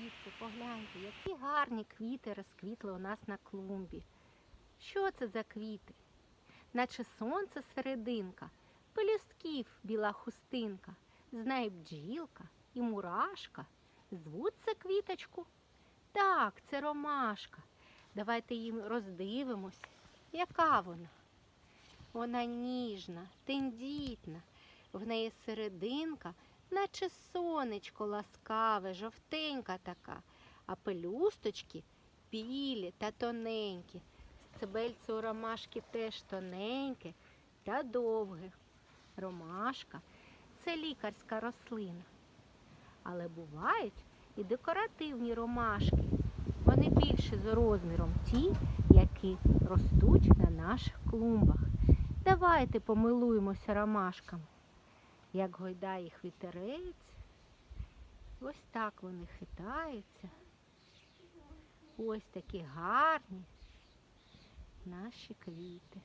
Дітки, погляньте, які гарні квіти розквітли у нас на клумбі. Що це за квіти? Наче сонце серединка, пелюстків біла хустинка, знає бджілка і мурашка. Звуть це квіточку? Так, це ромашка. Давайте їм роздивимось. Яка вона? Вона ніжна, тендітна, в неї серединка, наче сонечко ласкаве, жовтенька така, а пелюсточки білі та тоненькі. Стебельце у ромашки теж тоненьке та довге. Ромашка це лікарська рослина. Але бувають і декоративні ромашки. Вони більше за розміром ті, які ростуть на наших клумбах. Давайте помилуємося ромашками. Як гойдає їх вітерець, ось так вони хитаються. Ось такі гарні наші квіти.